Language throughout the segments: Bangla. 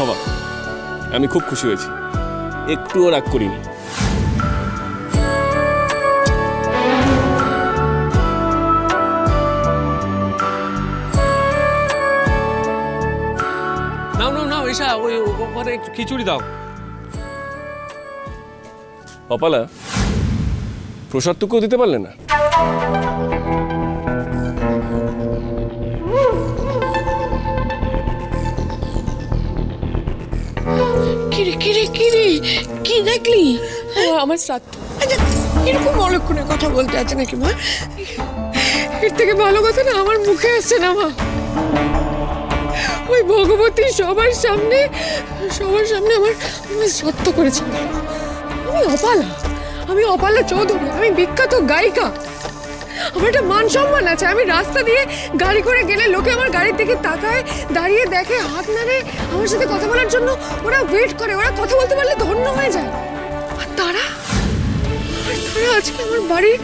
ক্ষমা আমি খুব খুশি হয়েছি। একটুও রাগ করিনি। নাও নাও নাও এসা ওই ওখানে একটু খিচুড়ি দাও। অপালা প্রসাদটুকুও দিতে পারলে না? কিরে কিরে কিরে? কি দেখলি? আমার শ্রাদ্ধ। এরকম অলক্ষণে কথা বলতে আছে নাকি মা? এর থেকে ভালো কথা না, আমার মুখে আসছে না, মা। ওই ভগবতী সবার সামনে সবার সামনে আমার সত্য করেছে। আমি অপালা আমি অপালা চৌধুরী, আমি বিখ্যাত গায়িকা। আমার একটা মান সম্মান আছে। আমি রাস্তা দিয়ে গাড়ি করে গেলে লোকে আমার গাড়ির দিকে তাকায়, দাঁড়িয়ে দেখে, হাত নাড়ে, আমার সাথে কথা বলার জন্য ওরা ওয়েট করে, ওরা কথা বলতে পারলে ধন্য হয়ে যায়। আর তারা? আর তারা আজকে আমার বাড়ির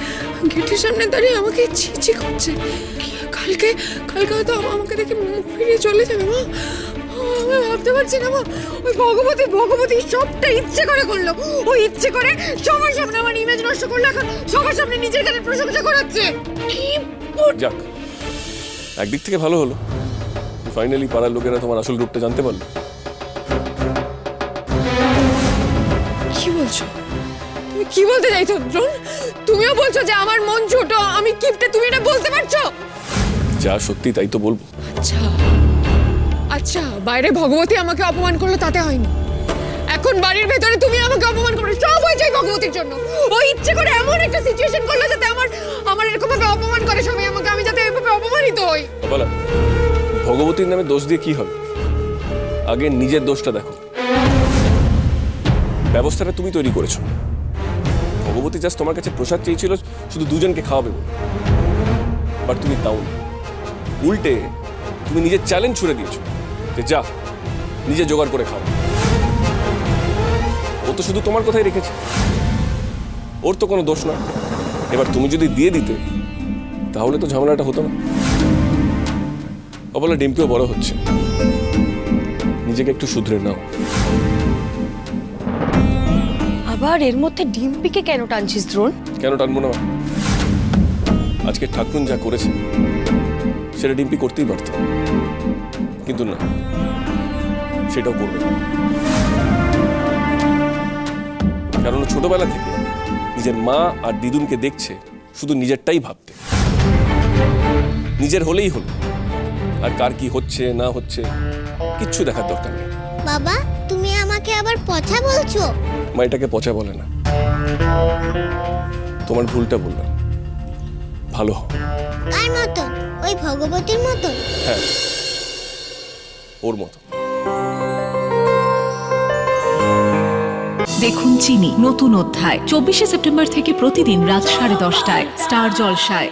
গেটের সামনে দাঁড়িয়ে আমাকে ছিচি করছে। কালকে কালকে হয়তো আমাকে দেখে মুখ ফিরিয়ে চলে যাবে মা। ভাবতে পারছি না ওই ভগবতী ভগবতী সবটা ইচ্ছে করে করল। ও ইচ্ছে করে সবার সামনে আমার ইমেজ নষ্ট করল এখন সবার সামনে নিজের গানের প্রশংসা করাচ্ছে। কি যাক একদিক থেকে ভালো হলো। ফাইনালি পাড়ার লোকেরা তোমার আসল রূপটা জানতে পারল। কি বলছো? তুমি কি বলতে চাইছো দ্রোণ? তুমিও বলছো যে আমার মন ছোট আমি কিপটে তুমি এটা বলতে পারছ? যা সত্যি তাই তো বলব। আচ্ছা। আচ্ছা বাইরে ভগবতী আমাকে অপমান করল, তাতে হয়নি। এখন বাড়ির ভেতরে তুমি আমাকে অপমান করো, সব হয়েছে ভগবতীর জন্য। ও ইচ্ছে করে এমন একটা সিচুয়েশন করল যাতে আমার আমার এরকম ভাবে অপমান করে সবাই আমাকে, আমি যাতে এভাবে অপমানিত হই। বলা, ভগবতীর নামে দোষ দিয়ে কি হবে? আগে নিজের দোষটা দেখো। ব্যবস্থাটা তুমি তৈরি করেছ। ভগবতী জাস্ট তোমার কাছে প্রসাদ চেয়েছিল, শুধু দুজনকে খাওয়াবে বলে। বাট তুমি তাও উল্টে তুমি নিজের চ্যালেঞ্জ ছুড়ে দিয়েছ। যে যা নিজে জোগাড় করে খাও। ও তো শুধু তোমার কথাই রেখেছে। ওর তো কোনো দোষ না এবার তুমি যদি দিয়ে দিতে তাহলে তো ঝামেলাটা হতো না। অবলা ডিম্পিও বড় হচ্ছে। নিজেকে একটু শুধরে নাও। আবার এর মধ্যে ডিম্পিকে কেন টানছিস দ্রোণ? কেন টানবো না? আজকে ঠাকুরন যা করেছে সেটা ডিম্পি করতেই পারত। কিন্তু না। সেটাও করবে কারণ ছোটবেলা থেকে নিজের মা আর দিদুনকে দেখছে শুধু নিজেরটাই ভাবতে। নিজের হলেই হলো। আর কার কি হচ্ছে না হচ্ছে কিচ্ছু দেখার দরকার নেই। বাবা তুমি আমাকে আবার পচা বলছো? মা এটাকে পচা বলে না। তোমার ভুলটা বললাম। ভালো হও। কার মতন? ওই ভগবতীর মতন? হ্যাঁ। ওর মতো। দেখুন চিনি, নতুন অধ্যায়। চব্বিশে সেপ্টেম্বর থেকে প্রতিদিন রাত সাড়ে দশটায়, স্টার জলসায়।